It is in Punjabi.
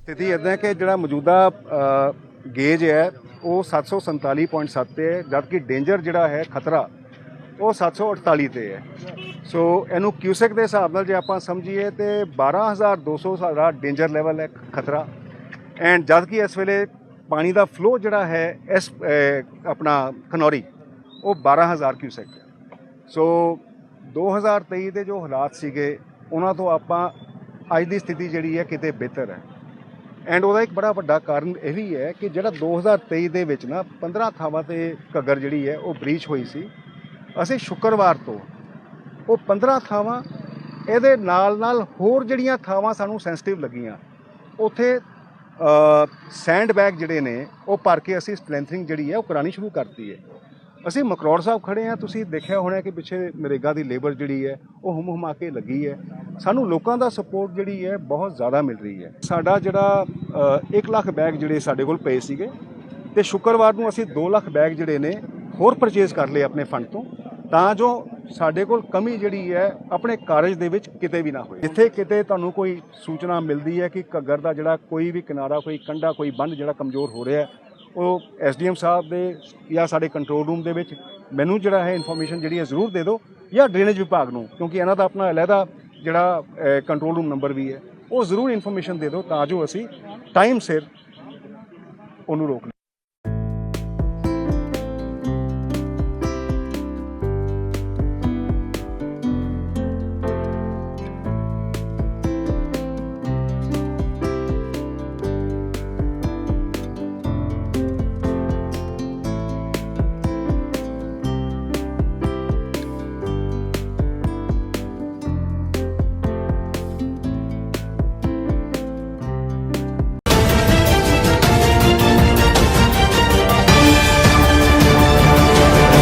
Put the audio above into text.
ਸਥਿਤੀ ਇਦਾਂ ਕਿ ਜਿਹੜਾ ਮੌਜੂਦਾ ਗੇਜ ਹੈ, ਉਹ 747.7 ਤੇ ਹੈ, ਜਦਕਿ ਡੇਂਜਰ ਜਿਹੜਾ ਹੈ, ਖਤਰਾ, ਉਹ 748 ਤੇ ਹੈ। ਸੋ ਇਹਨੂੰ ਕਿਊਸੈਕ ਦੇ ਹਿਸਾਬ ਨਾਲ ਜੇ ਆਪਾਂ ਸਮਝੀਏ ਤੇ 12200 ਸਾਡਾ ਡੇਂਜਰ ਲੈਵਲ ਹੈ ਖਤਰਾ। ਐਂਡ ਜਦਕਿ ਇਸ ਵੇਲੇ ਪਾਣੀ ਦਾ ਫਲੋ ਜਿਹੜਾ ਹੈ, ਇਸ ਆਪਣਾ ਖਨੌਰੀ, ਉਹ 12000 ਕਿਊਸੈਕ ਹੈ। ਸੋ 2023 ਦੇ ਜੋ ਹਾਲਾਤ ਸੀਗੇ, ਉਹਨਾਂ ਤੋਂ ਆਪਾਂ ਅੱਜ ਦੀ ਸਥਿਤੀ ਜਿਹੜੀ ਹੈ ਕਿਤੇ ਬਿਹਤਰ ਹੈ। ਐਂਡ ਉਹਦਾ ਇੱਕ ਬੜਾ ਵੱਡਾ ਕਾਰਨ ਇਹ ਵੀ ਹੈ ਕਿ ਜਿਹੜਾ 2023 ਦੇ ਵਿੱਚ ਨਾ 15 ਥਾਵਾਂ ਤੇ ਘੱਗਰ ਜਿਹੜੀ ਹੈ ਉਹ ਬ੍ਰੀਚ ਹੋਈ ਸੀ, ਅਸੀਂ ਸ਼ੁੱਕਰਵਾਰ ਤੋਂ ਉਹ 15 ਥਾਵਾਂ ਇਹਦੇ ਨਾਲ ਨਾਲ ਹੋਰ ਜਿਹੜੀਆਂ ਥਾਵਾਂ ਸਾਨੂੰ ਸੈਂਸਿਟਿਵ ਲੱਗੀਆਂ, ਉੱਥੇ ਸੈਂਡ ਬੈਗ ਜਿਹੜੇ ਨੇ, ਉਹ ਭਰ ਕੇ ਅਸੀਂ ਸਟਰੈਂਥਨਿੰਗ ਜਿਹੜੀ ਹੈ ਉਹ ਕਰਾਣੀ ਸ਼ੁਰੂ ਕਰਤੀ ਹੈ। ਅਸੀਂ ਮਕਰੌੜ ਸਾਹਿਬ ਖੜੇ ਆ ਤੁਸੀਂ ਦੇਖਿਆ ਹੋਣਾ ਕਿ ਪਿੱਛੇ ਨਰੇਗਾ ਦੀ ਲੇਬਰ ਜਿਹੜੀ ਹੈ ਉਹ ਹੁਮ ਹੁਮਾ ਕੇ ਲੱਗੀ ਹੈ। ਸਾਨੂੰ ਲੋਕਾਂ ਦਾ ਸਪੋਰਟ ਜਿਹੜੀ ਹੈ ਬਹੁਤ ਜ਼ਿਆਦਾ ਮਿਲ ਰਹੀ ਹੈ। ਸਾਡਾ ਜਿਹੜਾ 1 ਲੱਖ ਬੈਗ ਜਿਹੜੇ ਸਾਡੇ ਕੋਲ ਪਏ ਸੀਗੇ ਤੇ ਸ਼ੁੱਕਰਵਾਰ ਨੂੰ ਅਸੀਂ 2 ਲੱਖ ਬੈਗ ਜਿਹੜੇ ਨੇ ਹੋਰ ਪਰਚੇਜ਼ ਕਰ ਲਏ ਆਪਣੇ ਫੰਡ ਤੋਂ ਤਾਂ ਜੋ ਸਾਡੇ ਕੋਲ ਕਮੀ ਜਿਹੜੀ ਹੈ ਆਪਣੇ ਕਾਰਜ ਦੇ ਵਿੱਚ ਕਿਤੇ ਵੀ ਨਾ ਹੋਏ। ਜਿੱਥੇ ਕਿਤੇ ਤੁਹਾਨੂੰ ਕੋਈ ਸੂਚਨਾ ਮਿਲਦੀ ਹੈ ਕਿ ਘੱਗਰ ਦਾ ਜਿਹੜਾ ਕੋਈ ਵੀ ਕਿਨਾਰਾ, ਕੋਈ ਕੰਢਾ ਕੋਈ ਬੰਨ ਜਿਹੜਾ ਕਮਜ਼ੋਰ ਹੋ ਰਿਹਾ ਹੈ, ਉਹ ਐਸਡੀਐਮ ਸਾਹਿਬ ਦੇ ਜਾਂ ਸਾਡੇ ਕੰਟਰੋਲ ਰੂਮ ਦੇ ਵਿੱਚ ਮੈਨੂੰ ਜਿਹੜਾ ਹੈ ਇਨਫੋਰਮੇਸ਼ਨ ਜਿਹੜੀ ਹੈ ਜ਼ਰੂਰ ਦੇ ਦਿਓ ਜਾਂ ਡਰੇਨੇਜ ਵਿਭਾਗ ਨੂੰ, ਕਿਉਂਕਿ ਇਹਨਾਂ ਦਾ ਆਪਣਾ ਅਲੱਗਾ ਜਿਹੜਾ ਕੰਟਰੋਲ ਰੂਮ ਨੰਬਰ ਵੀ ਹੈ, ਉਹ ਜ਼ਰੂਰ ਇਨਫੋਰਮੇਸ਼ਨ ਦੇ ਦਿਓ ਤਾਂ ਜੋ ਅਸੀਂ ਟਾਈਮ ਸਿਰ ਉਹਨੂੰ ਰੋਕ